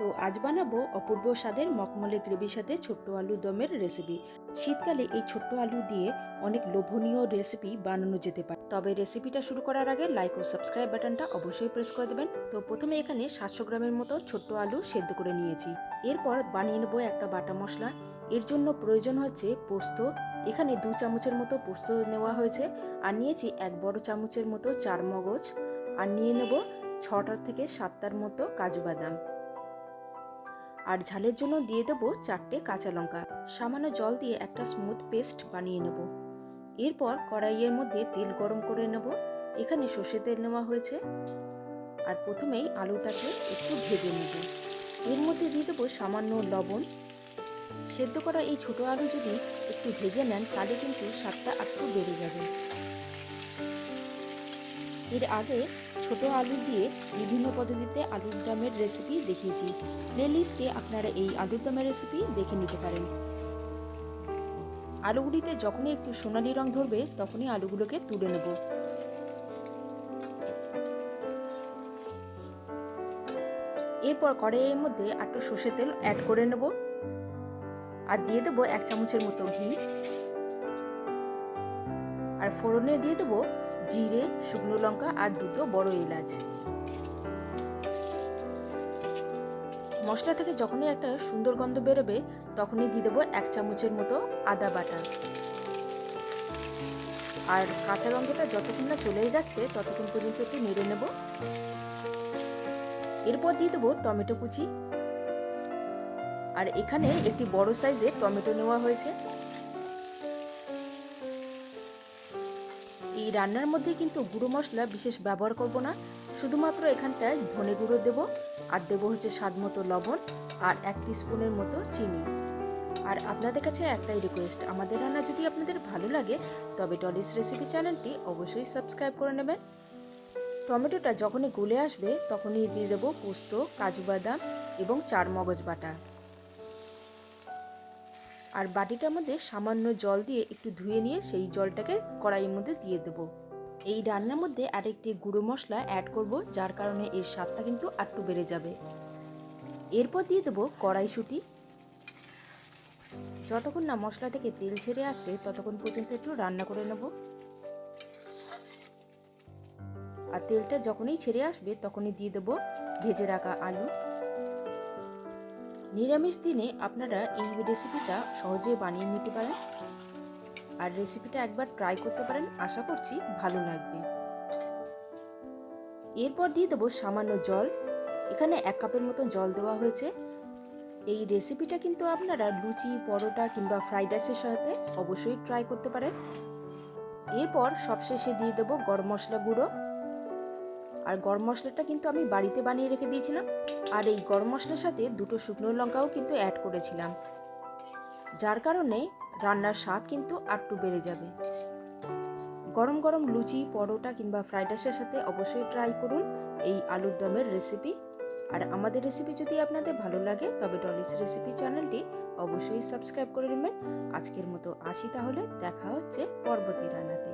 তো আজ বানাবো অপূর্ব স্বাদের মকমলে গ্রেভির সাথে ছোট্ট আলু দমের রেসিপি শীতকালে এই ছোট্ট আলু দিয়ে অনেক লোভনীয় রেসিপি বানানো যেতে পারে। তবে রেসিপিটা শুরু করার আগে লাইক ও সাবস্ক্রাইব বাটনটা অবশ্যই প্রেস করে দেবেন। তো প্রথমে এখানে সাতশো গ্রামের মতো ছোট্ট আলু সেদ্ধ করে নিয়েছি। এরপর বানিয়ে নেব একটা বাটা মশলা। এর জন্য প্রয়োজন হচ্ছে পোস্ত। এখানে দু চামচের মতো পোস্ত নেওয়া হয়েছে। আর নিয়েছি এক বড় চামচের মতো চার মগজ আর নিয়ে নেব ছটার থেকে সাতটার মতো কাজু বাদাম। আর ঝালের জন্য দিয়ে দেবো চারটে কাঁচা লঙ্কা। সামান্য জল দিয়ে একটা স্মুথ পেস্ট বানিয়ে নেব। এরপর কড়াইয়ের মধ্যে তেল গরম করে নেব। এখানে সর্ষে তেল নেওয়া হয়েছে। আর প্রথমেই আলুটাকে একটু ভেজে নেব। এর মধ্যে দিয়ে দেবো সামান্য লবণ। সেদ্ধ করা এই ছোট আলু যদি একটু ভেজে নেন, তাহলে কিন্তু স্বাদটা একটু বেড়ে যাবে। এর আগে ছোট আলু দিয়ে বিভিন্ন পদ্ধতিতে আলুর দমের রেসিপি দেখিয়েছি। প্লেলিস্টে আপনারা এই আলুর দমের রেসিপি দেখে নিতে পারেন। আলুগুলিতে যখনই একটু সোনালি রং ধরবে, তখনই আলুগুলোকে তুলে নেব। এরপর কড়াইয়ের মধ্যে একটু সর্ষে তেল অ্যাড করে নেব। আর দিয়ে দেবো এক চামচের মতো ঘি। আর ফোড়নে দিয়ে দেবো জিরে, শুকনো লঙ্কা আর দুটো বড় এলাচ। মশলা থেকে যখনই একটা সুন্দর গন্ধ বেরোবে, তখনই দিয়ে দেবো এক চামচের মতো আদা বাটা। আর কাঁচা গন্ধটা যতক্ষণ না চলে যাচ্ছে, ততক্ষণ পর্যন্ত একটু নেড়ে নেব। এরপর দিয়ে দেবো টমেটো কুচি। আর এখানে একটি বড় সাইজের টমেটো নেওয়া হয়েছে। এই রান্নার মধ্যে কিন্তু গুঁড়ো মশলা বিশেষ ব্যবহার করব না। শুধুমাত্র এখানটায় ধনে গুঁড়ো দেব আর দেবো হচ্ছে স্বাদ মতো লবণ আর এক স্পুনের মতো চিনি। আর আপনাদের কাছে একটাই রিকোয়েস্ট আমাদের রান্না যদি আপনাদের ভালো লাগে, তবে ডলিস রেসিপি চ্যানেলটি অবশ্যই সাবস্ক্রাইব করে নেবেন। টমেটোটা যখনই গলে আসবে, তখনই দিয়ে দেবো পোস্ত, কাজু বাদাম এবং চার মগজ বাটা। আর বাটিটার মধ্যে সামান্য জল দিয়ে একটু ধুয়ে নিয়ে সেই জলটাকে কড়াইয়ের মধ্যে দিয়ে দেব। এই রান্নার মধ্যে আরেকটি গুঁড়ো মশলা অ্যাড করব, যার কারণে এর স্বাদটা কিন্তু আটটু বেড়ে যাবে। এরপর দিয়ে দেবো কড়াইশুঁটি। যতক্ষণ না মশলা থেকে তেল ছেড়ে আসছে, ততক্ষণ পর্যন্ত একটু রান্না করে নেব। আর তেলটা যখনই ছেড়ে আসবে, তখনই দিয়ে দেবো ভেজে রাখা আলু। নিরামিষ দিনে আপনারা এই রেসিপিটা সহজে বানিয়ে নিতে পারেন। আর রেসিপিটা একবার ট্রাই করতে পারেন, আশা করছি ভালো লাগবে। এরপর দিয়ে দেবো সামান্য জল। এখানে এক কাপের মতো জল দেওয়া হয়েছে। এই রেসিপিটা কিন্তু আপনারা লুচি, পরোটা কিংবা ফ্রাইড রাইসের সাথে অবশ্যই ট্রাই করতে পারেন। এরপর সবশেষে দিয়ে দেবো গরম মশলা গুঁড়ো। আর গরম মশলাটা কিন্তু আমি বাড়িতে বানিয়ে রেখে দিয়েছিলাম। আর এই গরম মশলার সাথে দুটো শুকনো লঙ্কাও কিন্তু অ্যাড করেছিলাম। যার কারণে রান্নার স্বাদ কিন্তু আটটু বেড়ে যাবে। গরম গরম লুচি, পরোটা কিংবা ফ্রাইড রাইসের সাথে অবশ্যই ট্রাই করুন এই আলুর দমের রেসিপি আর আমাদের রেসিপি যদি আপনাদের ভালো লাগে, তবে ডলিস রেসিপি চ্যানেলটি অবশ্যই সাবস্ক্রাইব করে নেবেন। আজকের মতো আসি তাহলে, দেখা হচ্ছে পরবর্তী রান্নাতে।